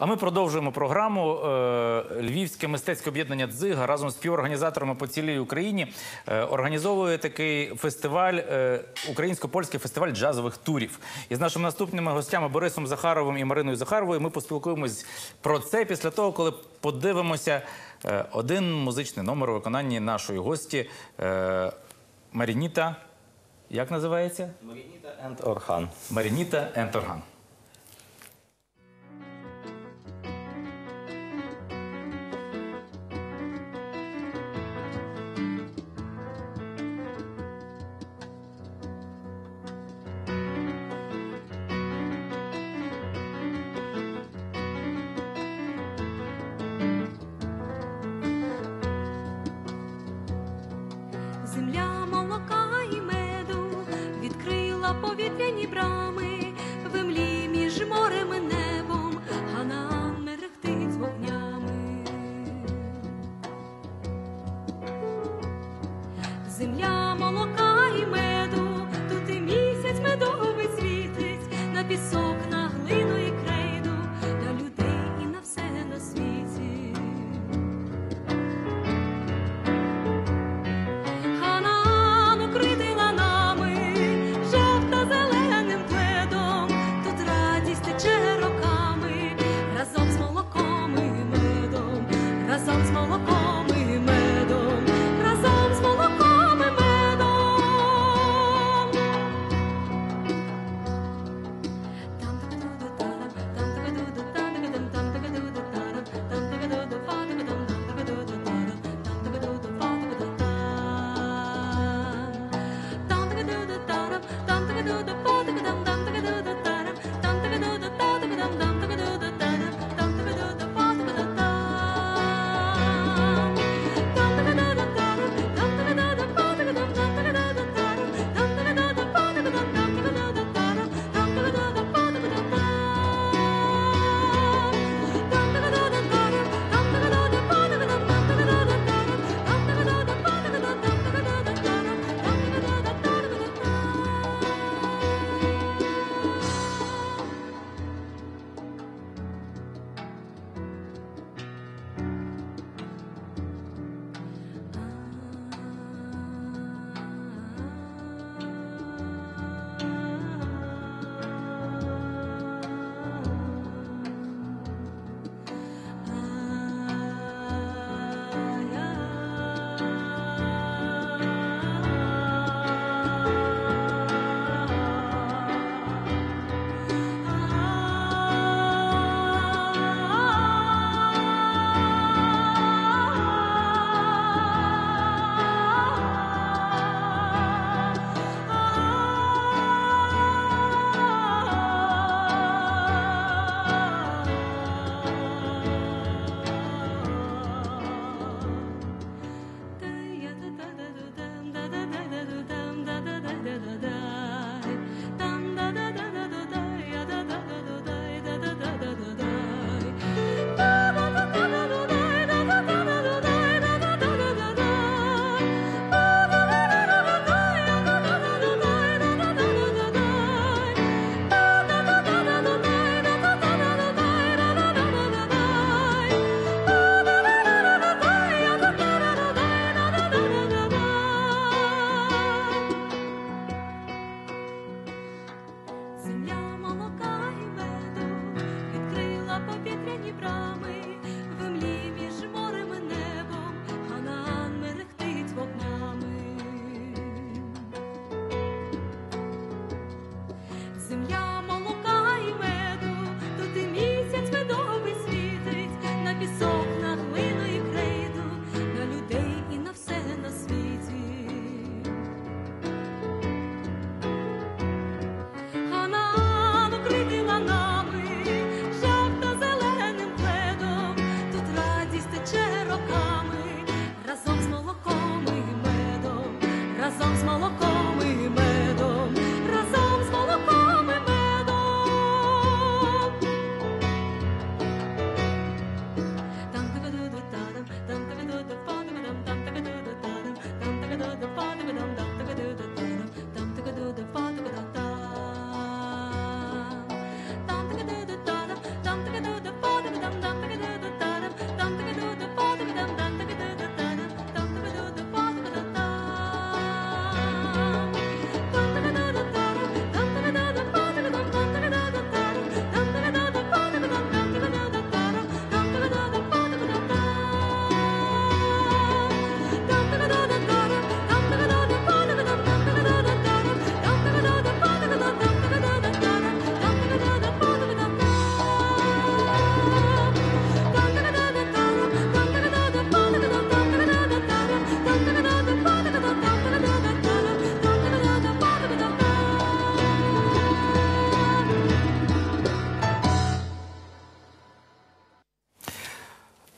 А ми продовжуємо програму. Е, Львівське мистецьке об'єднання Дзига разом з співорганізаторами по цілій Україні е, організовує такий фестиваль, е, українсько-польський фестиваль джазових турів. І з нашими наступними гостями Борисом Захаровим і Мариною Захаровою ми поспілкуємось про це після того, коли подивимося один музичний номер у виконанні нашої гості Марініта. Як називається? Марініта and Орхан. Марініта Енторган. Земля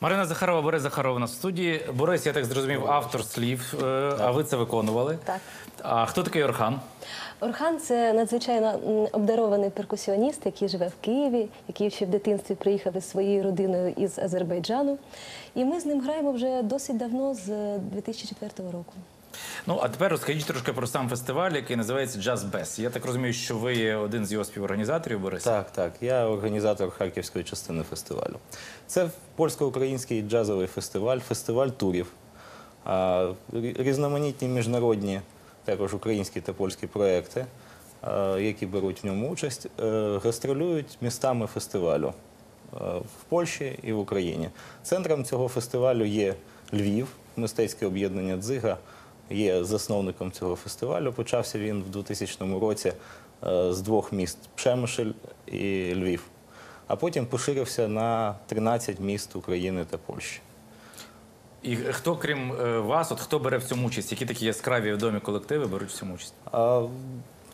Марина Захарова, Борис Захаров у нас в студії. Борис, я так зрозумів, автор слів, е, а ви це виконували. Так. А хто такий Орхан? Орхан це надзвичайно обдарований перкусіоніст, який живе в Києві, який ще в дитинстві приїхав із своєю родиною із Азербайджану. І ми з ним граємо вже досить давно, з е, 2004 року. Ну, а тепер розкажіть трошки про сам фестиваль, який називається Jazz Best. Я так розумію, що ви один з його співорганізаторів, Борис. Так, так. Я організатор харківської частини фестивалю. Це польсько-український джазовий фестиваль, фестиваль турів. Різноманітні міжнародні, також українські та польські проекти, які беруть в ньому участь, е, гастролюють містами фестивалю е, в Польщі і в Україні. Центром цього фестивалю є Львів, мистецьке об'єднання Дзига. Є засновником цього фестивалю. Почався він в 2000 році е, з двох міст Пшемишель і Львів. А потім поширився на 13 міст України та Польщі. І хто, крім е, вас, от хто бере в цьому участь? Які такі яскраві відомі колективи беруть в цьому участь? А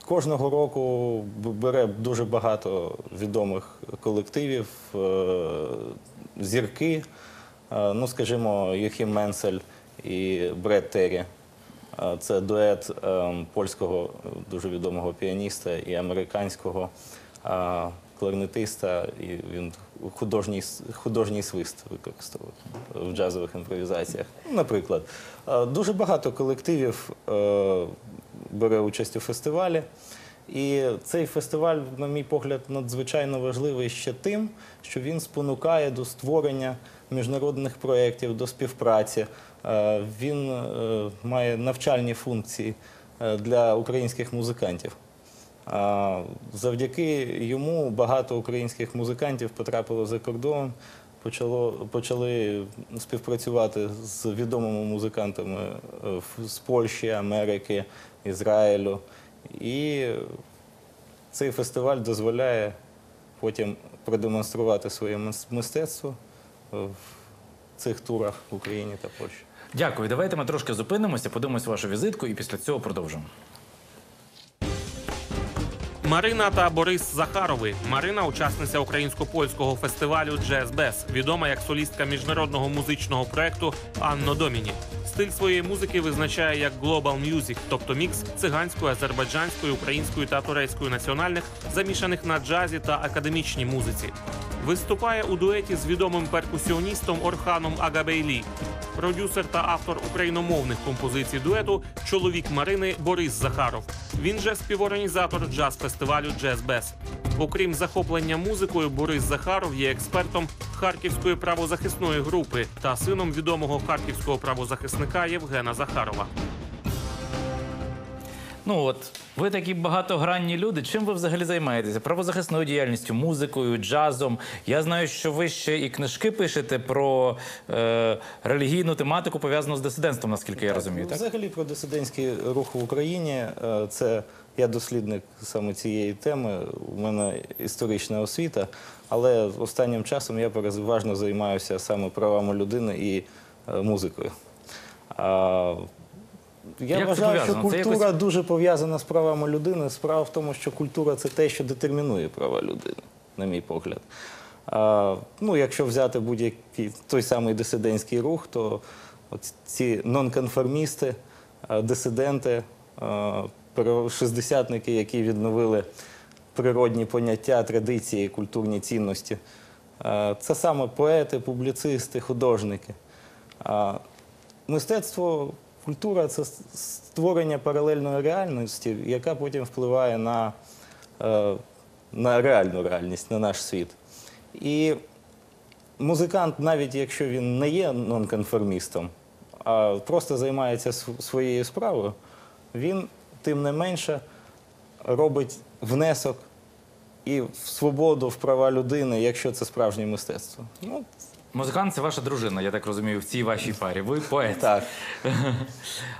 Кожного року бере дуже багато відомих колективів, е, зірки, ну, скажімо, Юхім Менсель і Бред Террі. Е, Це дует е, польського е, дуже відомого піаніста і американського кларнетиста. І він художній, художній свист використовує в джазових імпровізаціях. Наприклад, дуже багато колективів бере участь у фестивалі. І цей фестиваль, на мій погляд, надзвичайно важливий ще тим, що він спонукає до створення міжнародних проєктів, до співпраці. Е, Він е, має навчальні функції е, для українських музикантів. Завдяки йому багато українських музикантів потрапило за кордон, почали співпрацювати з відомими музикантами з Польщі, Америки, Ізраїлю. І цей фестиваль дозволяє потім продемонструвати своє мис- мистецтво в цих турах в Україні та Польщі. Дякую. Давайте ми трошки зупинимося, подивимося вашу візитку і після цього продовжимо. Марина та Борис Захарови. Марина учасниця українсько-польського фестивалю Jazz Без, відома як солістка міжнародного музичного проекту Анно Доміні. Стиль своєї музики визначає як Global Music, тобто мікс циганської, азербайджанської, української та турецької національних, замішаних на джазі та академічній музиці. Виступає у дуеті з відомим перкусіоністом Орханом Агабейлі. Продюсер та автор україномовних композицій дуету чоловік Марини Борис Захаров. Він же співорганізатор джаз-фестивалю Джаз Без. Окрім захоплення музикою, Борис Захаров є експертом харківської правозахисної групи та сином відомого харківського правозахисника Євгена Захарова. Ну от ви такі багатогранні люди. Чим ви взагалі займаєтеся? Правозахисною діяльністю, музикою, джазом. Я знаю, що ви ще і книжки пишете про е, релігійну тематику, пов'язану з дисидентством, наскільки я розумію. Так? Взагалі про дисидентський рух в Україні. е, Це я дослідник саме цієї теми. У мене історична освіта, але останнім часом я переважно займаюся саме правами людини і е, музикою. Я Як вважаю, що культура якось- дуже пов'язана з правами людини. Справа в тому, що культура це те, що детермінує права людини, на мій погляд. А, ну, якщо взяти будь-який той самий дисидентський рух, то от ці нонконформісти, дисиденти, а, пере- шестидесятники, які відновили природні поняття, традиції, культурні цінності. Це саме поети, публіцисти, художники. Мистецтво, культура це створення паралельної реальності, яка потім впливає на, е, на реальну реальність, на наш світ. І музикант, навіть якщо він не є нонконформістом, а просто займається своєю справою, він тим не менше робить внесок і в свободу, в права людини, якщо це справжнє мистецтво. Ну, Музикант це ваша дружина, я так розумію, в цій вашій парі. Ви поет. так.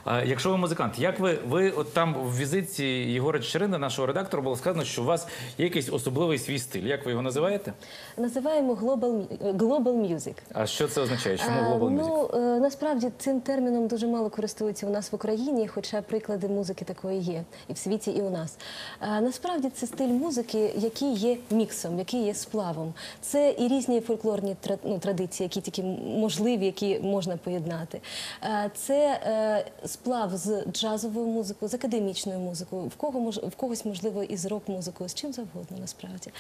А якщо ви музикант, як ви, ви от там в візитці Єгора Чечерина, нашого редактора, було сказано, що у вас є якийсь особливий свій стиль. Як ви його називаєте? Називаємо Global, Global Music. А що це означає? Чому А, Global Music? Ну, е, насправді цим терміном дуже мало користуються у нас в Україні, хоча приклади музики такої є і в світі, і у нас. А, насправді це стиль музики, який є міксом, який є сплавом. Це і різні фольклорні ну, традиції. Традиції, які тільки можливі, які можна поєднати. Е, Це е, сплав з джазовою музикою, з академічною музикою, в кого мож- в когось можливо і з рок-музикою, з чим завгодно насправді.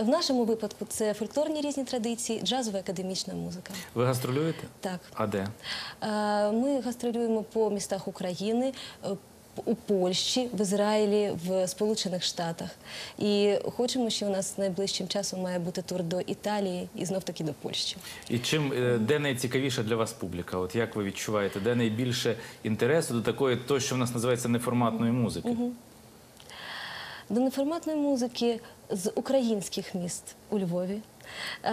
В нашому випадку це фольклорні різні традиції, джазова академічна музика. Ви гастролюєте? Так. А де? Е, Ми гастролюємо по містах України. У Польщі, в Ізраїлі, в Сполучених Штатах. І хочемо, що у нас найближчим часом має бути тур до Італії і знов таки до Польщі. І чим е, де найцікавіша для вас публіка? От як ви відчуваєте, де найбільше інтересу до такої, то що в нас називається неформатної музики? До неформатної музики з українських міст у Львові. Е,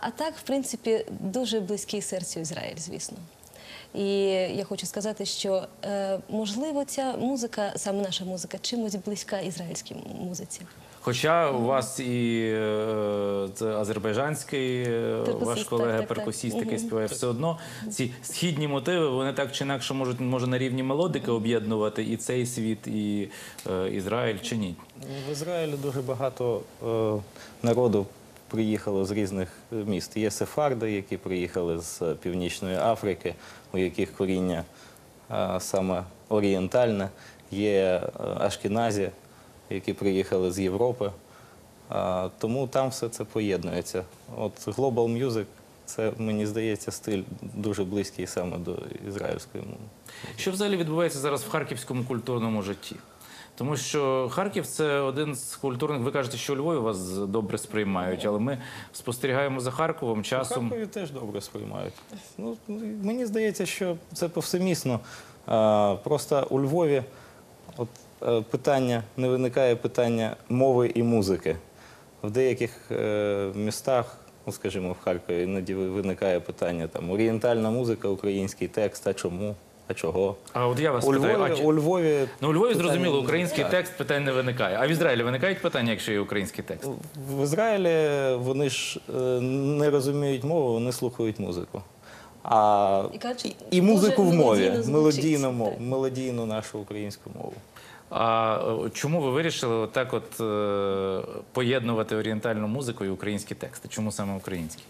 А так, в принципі, дуже близький серцю Ізраїль, звісно. І я хочу сказати, що е, можливо ця музика, саме наша музика, чимось близька ізраїльській музиці. Хоча у вас і е, це азербайджанський е, Перкусист, ваш колега так, так. перкусіст, який Мгм. співає, все одно ці східні мотиви вони так чи інакше можуть може на рівні мелодики об'єднувати і цей світ, і е, Ізраїль чи ні? В Ізраїлі дуже багато е, народу приїхало з різних е, міст. Є сефарди, які приїхали з е, Північної Африки, у яких коріння е, саме орієнтальне. Є ашкіназі, які приїхали з Європи. Тому там все це поєднується. От Global Music це, мені здається, стиль дуже близький саме до ізраїльської мови. Що взагалі відбувається зараз в харківському культурному житті? Тому що Харків це один з культурних. Ви кажете, що у Львові вас добре сприймають, але ми спостерігаємо за Харковом часом. Харкові теж добре сприймають. Ну, мені здається, що це повсемісно. Просто у Львові от, е, питання, не виникає питання мови і музики. В деяких е, містах, ну, скажімо, в Харкові, іноді виникає питання там орієнтальна музика, український текст, а чому, а чого. А от я вас У питаю, Львові, а чи- у Львові ну у Львові питання- зрозуміло, український Так. текст питань не виникає. А в Ізраїлі виникають питання, якщо є український текст? В Ізраїлі вони ж е, не розуміють мову, вони слухають музику. А І кажуть, і музику в мові, мелодійно звучить. мелодійну мову, Так. мелодійну нашу українську мову. А е, чому ви вирішили отак от е, поєднувати орієнтальну музику і українські тексти? Чому саме українські?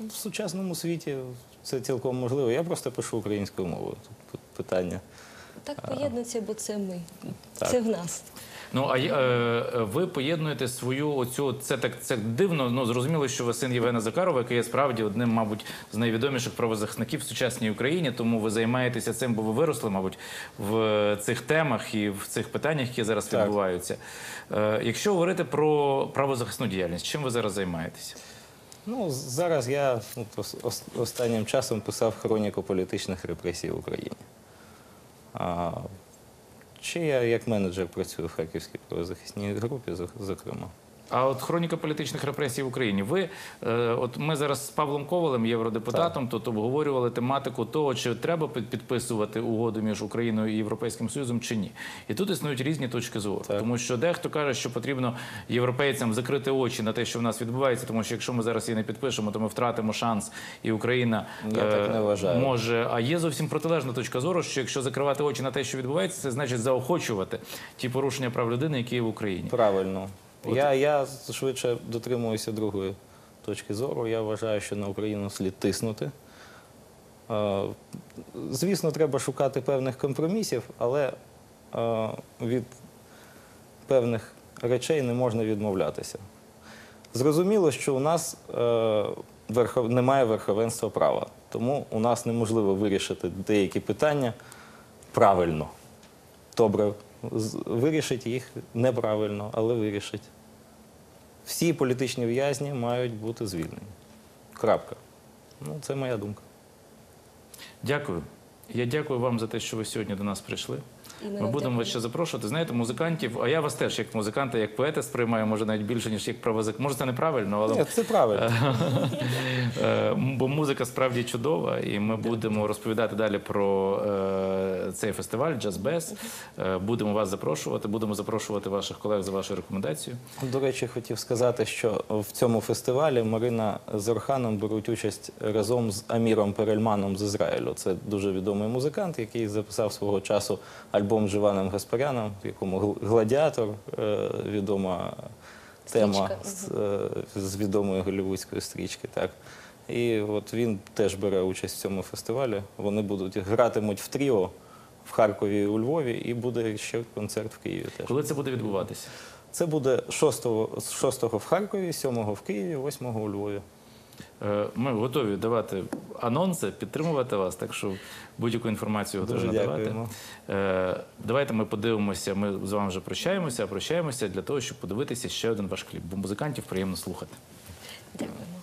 В сучасному світі це цілком можливо. Я просто пишу українською мовою. Тут питання. Так поєднується, бо це ми. Так. Це в нас. Ну а е, ви поєднуєте свою оцю це так це дивно. Ну зрозуміло, що ви син Євгена Закарова, який є справді одним, мабуть, з найвідоміших правозахисників в сучасній Україні. Тому ви займаєтеся цим, бо ви виросли, мабуть, в цих темах і в цих питаннях, які зараз Так. відбуваються. Е, якщо говорити про правозахисну діяльність, чим ви зараз займаєтеся? Ну, зараз я ну, ос- останнім часом писав хроніку політичних репресій в Україні. Чи я як менеджер працюю в Харківській правозахисній групі, зок- зокрема. А от хроніка політичних репресій в Україні. Ви е, от ми зараз з Павлом Ковалем, євродепутатом, тут обговорювали тематику того, чи треба підписувати угоду між Україною і Європейським Союзом чи ні. І тут існують різні точки зору, Так. тому що дехто каже, що потрібно європейцям закрити очі на те, що в нас відбувається, тому що якщо ми зараз її не підпишемо, то ми втратимо шанс, і Україна Я так не вважаю. може. А є зовсім протилежна точка зору, що якщо закривати очі на те, що відбувається, це значить заохочувати ті порушення прав людини, які є в Україні. Правильно. Я, я швидше дотримуюся другої точки зору. Я вважаю, що на Україну слід тиснути. Е, Звісно, треба шукати певних компромісів, але е, від певних речей не можна відмовлятися. Зрозуміло, що у нас е, немає верховенства права, тому у нас неможливо вирішити деякі питання правильно. Добре, вирішить їх неправильно, але вирішить. Всі політичні в'язні мають бути звільнені. Крапка. Ну, це моя думка. Дякую. Я дякую вам за те, що ви сьогодні до нас прийшли. Ми будемо вас ще запрошувати. Знаєте, музикантів, а я вас теж як музиканта, як поета сприймаю, може навіть більше, ніж як правозак. Може, це неправильно, але Ні, це правильно. Е, бо музика справді чудова, і ми будемо розповідати далі про е, цей фестиваль Джаз-Без. Е, Будемо вас запрошувати, будемо запрошувати ваших колег за вашою рекомендацією. До речі, хотів сказати, що в цьому фестивалі Марина з Орханом беруть участь разом з Аміром Перельманом з Ізраїлю. Це дуже відомий музикант, який записав свого часу альбом з Живаним Гаспаряном, в якому гладіатор е, відома тема Стрічка, з, е, з відомої голівудської стрічки. Так. І от він теж бере участь в цьому фестивалі. Вони будуть гратимуть в тріо в Харкові і у Львові, і буде ще концерт в Києві теж. Коли це буде відбуватися? Це буде 6, 6 в Харкові, 7 в Києві, 8 у Львові. Е, Ми готові давати анонси, підтримувати вас, так що будь-яку інформацію готові Дуже надавати. дякуємо. Е, Давайте ми подивимося. Ми з вами вже прощаємося, прощаємося для того, щоб подивитися ще один ваш кліп. Бо музикантів приємно слухати. Дякуємо.